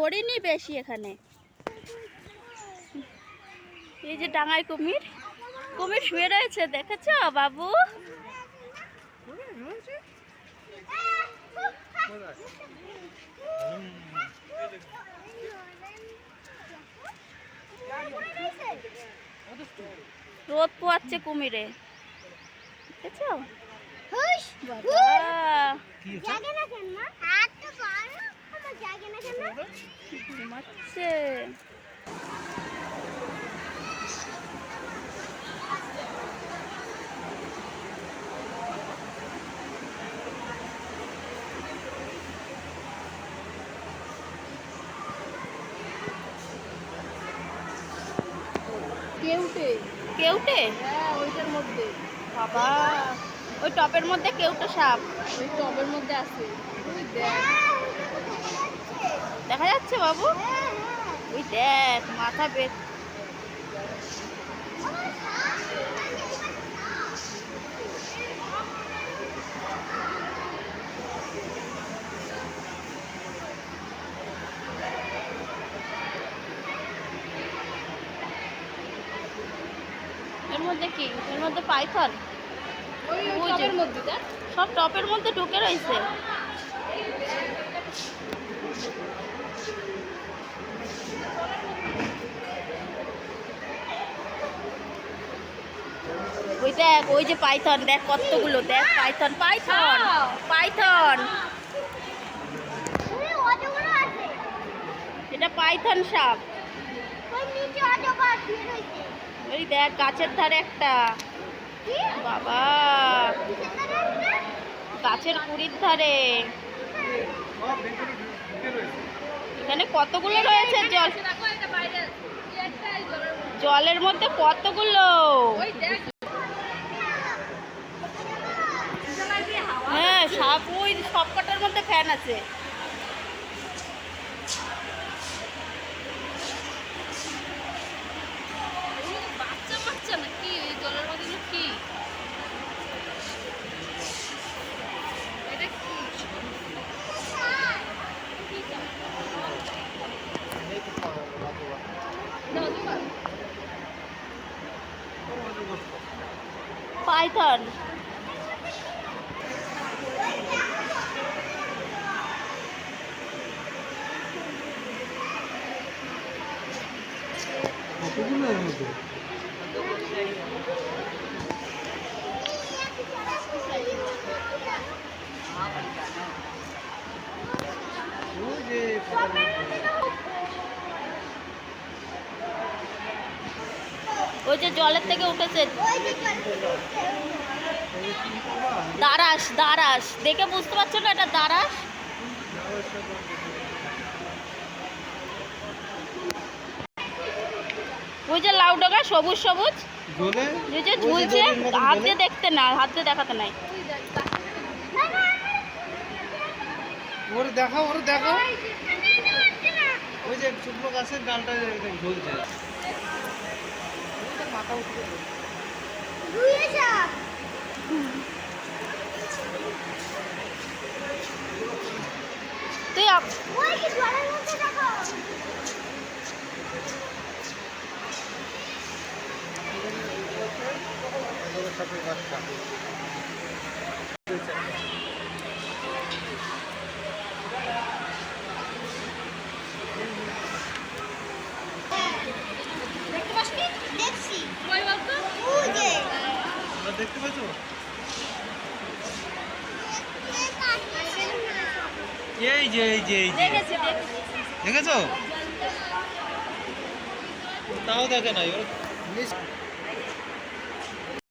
হরিণই বেশি এখানে। এই যে ডাঙায় কুমির। কুমির শুয়ে রয়েছে দেখেছ বাবু? রোদ পোয়াচ্ছে কুমিরে। দেখেছ? বাবা। ঘুমাচ্ছে কেউটে? কেউটে হ্যাঁ ওইটার মধ্যে। বাবা ওই টপের মধ্যে কেউটে সাপ? ওই টবের মধ্যে আছে। দেখ। দেখা যাচ্ছে বাবু? ওই দেখ মাথা বের এর মধ্যে কি? এর মধ্যে পাইথন? সব টপের মধ্যে ঢুকে রয়েছে। ওই দেখ ওই যে পাইথন দেখ কতগুলো দেখ পাইথন পাইথন পাইথন। এটা পাইথন সাপ। ওই দেখ গাছের ধারে একটা। বাবা। গাছের কুড়ির ধারে। এখানে কতগুলো রয়েছে? জল। জলের মধ্যে জলের মধ্যে কতগুলো ওই ওই সবকটার মধ্যে ফ্যান আছে। বাচ্চা বাচ্চা নাকি এই জলের মধ্যে এগুলো কি এটা কি দাও, দাও। পাইথন কতগুলো এর মধ্যে ওই যে জলের থেকে উঠেছে। দারাস দারাস দেখে বুঝতে পারছ না এটা দারাস ওই যে লাউ ডগা সবুজ সবুজ। জলে? ওই যে ঝুলছে হাত দিয়ে দেখতে না হাত দিয়ে দেখাতে নাই। ওরে দেখাও ওরে দেখাও। ওই যে শুকনো গাছের ডালটা ঝুলছে মাথা উঠছে তুই দেখতে পাচ্ছ? এই যে এই যে এই যে। দেখেছি তাও দেখে নাই। ওরা